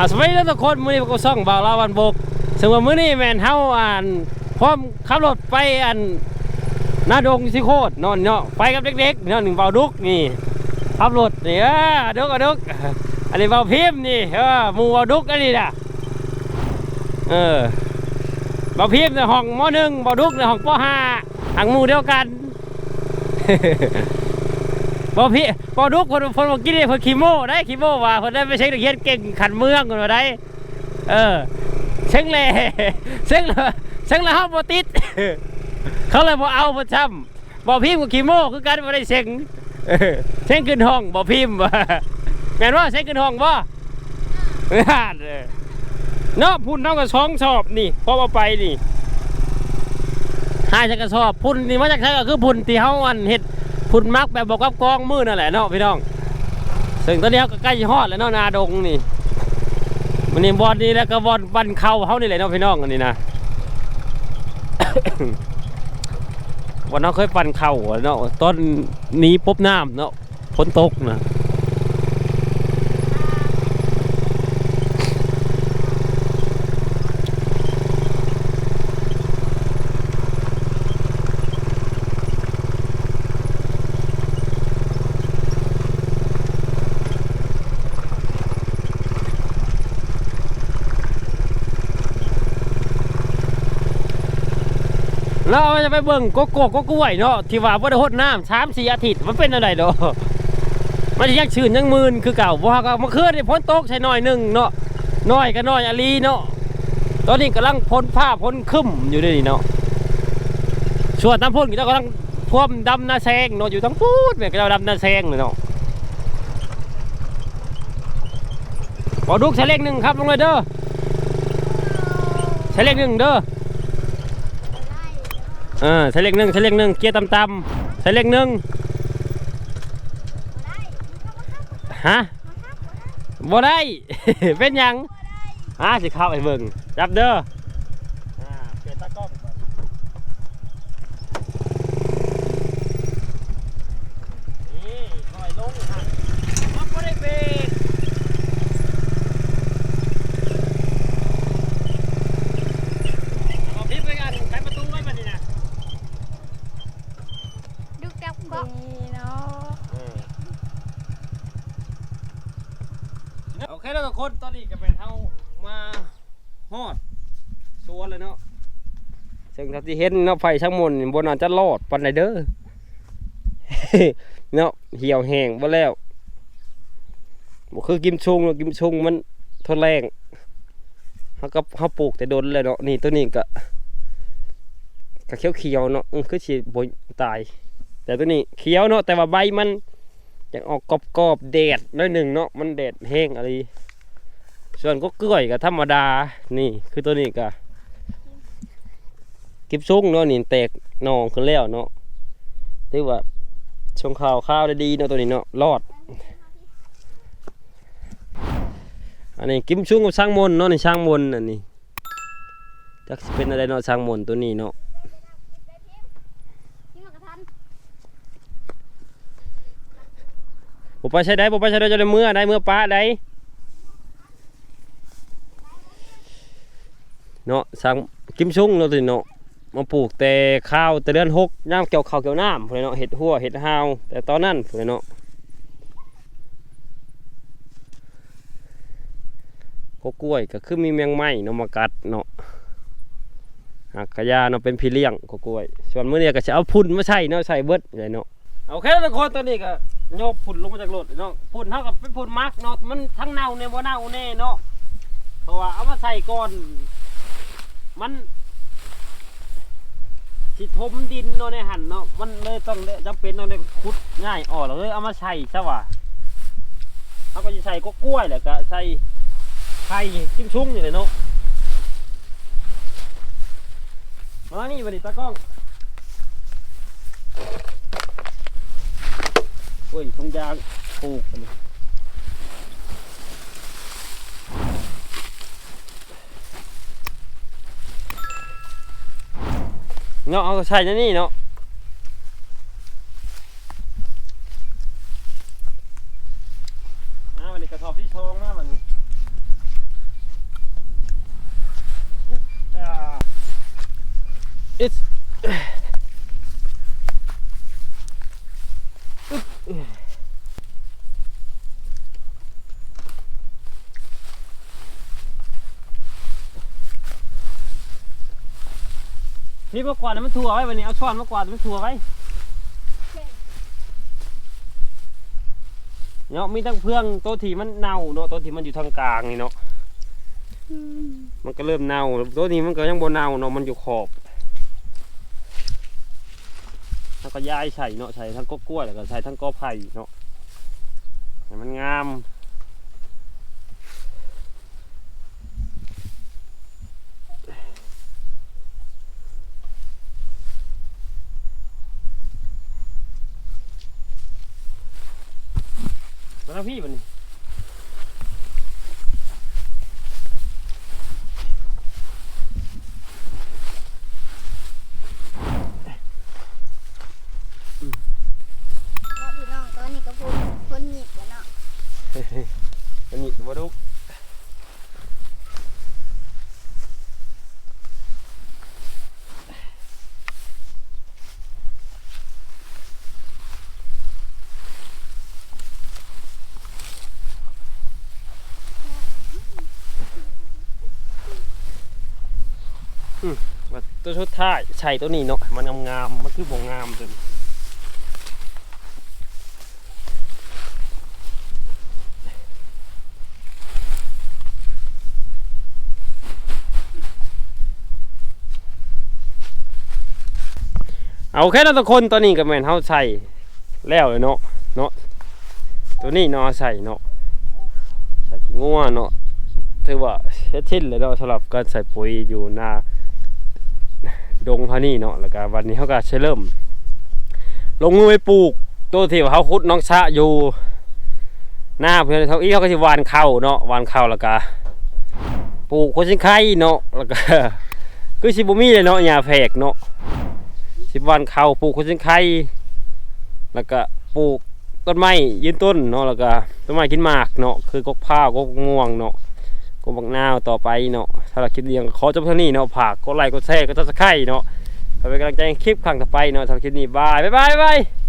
อะสวัสดีทุกคนมื้อนี้ก็ซ่องบ่าวลาวันบกซึ่งว่ามื้อนี้แม่นเฮาอ่านพร้อมขับรถไปอันนาดงสิโคตรนอนเนาะไปกับเด็กๆเนาะหนึ่งเบาดุกนี่ขับรถนี่เออดุกอะดุกอันนี้เบาพิมพ์นี่เออหมู่เบาดุกอันนี้น่ะเออเบาพิมพ์ในห้องมหนึ่งเบาดุกในห้องปห้าหังหมู่เดียวกัน บอพี่บอดุกคนคนบอกกินนี่คนขี้โม่ได้ขี้โม่ว่าคนได้ไม่ใช่นักเรียนเก่งขันเมืองคนว่าได้เออเช็งเลยเช็งเลยเช็งลยห้ามบติด เขาเลยบอเอาบอช้ำบอพิมพ์กับขี้โม่คือกันบ่ได้เช็งเช็งขึ้นห้องบอพิมพ์ว่าแม่นว่าเช็งขึ้นห้องบ่เออเนาะพุ่นเท่ากับสองสอบนี่พอเอาไปนี่ห้าจะกระสอบพุ่นนี่มาจากไหนก็คือพุ่นที่เฮาอันเฮ็ด พุ่นมักแบบบอกกับกองมือนั่นแหละเนาะพี่น้องซึ่งตอนนี้ก็ใกล้จะฮอดแล้วเนาะนาดงนี่มันนี่บอลนี่แล้วก็บอลบันเข่าเขานี่แหละเนาะพี่น้องอันนี้นะวันนั้นเคยปั่นเข่าเนาะต้นนี้ปุ๊บน้ำเนาะฝนตกนะ เราจะไปเบิ่งโกโก้โกกล้วยเนาะที่ว่าบ่ได้หดน้ำสามสี่อาทิตย์มันเป็นอะไรเนาะมันจะยังชื้นยังมืนคือเก่าว่าก็เมื่อคืนนี่ฝนตกใช่น้อยหนึ่งเนาะน้อยก็น้อยอลีเนาะตอนนี้กำลังพ้นผ้าพ้นคึ้มอยู่ด้วยนี่เนาะส่วนน้ำพ่นก็กำลังท่วมดำนาแซงเนาะอยู่ทั้งพูดเนี่ยก็เราดำนาแซงเลยเนาะขอดุกใช้เลขหนึ่งครับลงเลยเด้อใช้เลขหนึ่งเด้อ เออใช้เลขหนึ่งใช้เลขหนึ่งเกียร์ต่ำๆใช้เลขหนึ่งฮะบ่ได้ เป็นหยังอ่าสิเข้าไปเบิ่งจับเด้ออ่าเปลี่ยนตากล้องก่อนนี่ถอยลงค่ะมันบ่ได้เบรกเอาพลิกไปกันไปประตูไว้บัดนี้นะ ดุกดักก็เนาะโอเคแล้วทุกคนตอนนี้ก็เป็นเฮามาฮอดสวนเลยเนาะซึ่งถ้าที่เห็นเนาะไฟช่างมนบนอาจจะรอดปันไดเด้อเนาะเหี่ยวแห้งบ่แล้วบ่คือกิมชุงเนาะกิมชุงมันทนแรงเฮาก็เฮาปลูกแต่โดนเลยเนาะนี่ตัวนี้ก็ก็เขียวๆเนาะอื้อคือสิบ่ตาย แต่ตัวนี้เขียวเนาะแต่ว่าใบมันยังออกกรอบๆแดดน้อยหนึ่งเนาะมันแดดแห้งอะไรส่วนก็กล้วยก็ธรรมดานี่คือตัวนี้ก็กิบซุงเนาะนี่แตกนองขึ้นแล้วเนาะถือว่าชงข้าวข้าวได้ดีเนาะตัวนี้เนาะรอดอันนี้กิมซุงกับช่างมนเนาะนี่ช่างมนอันนี้จักสเป็นอะไรเนาะช่างมนตัวนี้เนาะ ที่มันกระทัน ผม ไปใช้ได้ผมไปใช้ได้จะได้เมื่อได้เมื่อป้าได้เนาะสั่งกิมชุ่งเนาะสิเนาะมาปลูกแต่ข้าวแต่เดือนหกย่าเกี่ยวข้าวเกี่ยวน้ำพวกเนาะเห็ดหัวเห็ดหาว แต่ตอนนั้นพวกเนาะก็กล้วยก็คือมีแมงไม้เนาะมากัดเนาะหักขยาเนาะเป็นพี่เลี้ยงก็กล้วยส่วนเมื้อเนี้ก็จะเอาพุ่นมาใส่เนาะใส่เบิดเลยเนาะโอเคทุกคนตอนนี้ก็ โยกพุ่นลงมาจากรถเนาะพุ่นเท่ากับเป็นพุ่นมักเนาะมันทั้งเน่าเนี่ยบ่เน่าแน่เนาะเพราะว่าเอามาใส่ก่อน มันสิทมดินเนาะในหันเนาะมันเลยต้องจำเป็นต้องได้ขุดง่ายออกแล้วเลยเอามาใส่ซะว่ะเขาก็จะใส่ก็กล้วยแหละก็ใส่ไข่จิ้มชุ่งอยู่เลยเนาะมานี่บัดนี้ตากล้อง ยทงยางปลูกนนี้เนาะเอาใส่นนี่เนาะอ่วันนี้กระสอบที่ชองนะวันนี้อ่า it's นี่มากวาดมันทั่วไว้วันนี้เอาช้อนมากวาดมันทั่วไว้เนาะมีตั้งเพื่องต๊ะที่มันเน่าเนาะต๊ะที่มันอยู่ทางกลางนี่เนาะมันก็เริ่มเน่าต๊ะนี้มันก็ยังบ่เน่าเนาะมันอยู่ขอบแล้วก็ย้ายใส่เนาะใส่ทั้งกกล้วยแล้วก็ใส่ทั้งกอไผ่เนาะมันงาม แล้วพี่มันนี่ เนาะพี่น้องตอนนี้ก็พูดคนหยิบแล้วเนาะ มันนี่บ่ดุก ว่าตัวชุดท้ายใช่ตัวนี้เนาะมันงามๆมันคือบ่งามตัวนี้เอาแค่นั้นทุกคนตัวนี้ก็แม่นเฮาใส่แล้วเลยเนาะเนาะตัวนี้เนาะใส่เนาะใส่ขี้งัวเนาะถือว่าเฮ็ดทิ้นเลยเนาะสำหรับการใส่ปุ๋ยอยู่นา ดงพานี่เนาะแล้วก็วันนี้เขาก็จะเริ่ม ลงมือไปปลูกตัวที่เขาขุดน้องชะอยู่หน้าเพื่อนเขาอีเขาก็จะหวานเข้าเนาะหวานเข้าแล้วก็ปลูกโคชินไข่เนาะแล้วก็คือสิบุมีเลยเนาะหญ้าแฝกเนาะสิบวานเข้าปลูกโคชินไข่แล้วก็ปลูกต้นไม้ยืนต้นเนาะแล้วก็ต้นไม้กินหมากเนาะคือกกพ้ากกง่วงเนาะ กบักนาวต่อไปเนาะถ้าเราคิดเรียงขอจบเท่านี้เนาะผากก็ไลค์ก็แชร์กดซับสไครเนาะเพื่อเป็นกำลังใจคลิปครั้งต่อไปเนาะสำหรับคลิปนี้บายบายบาย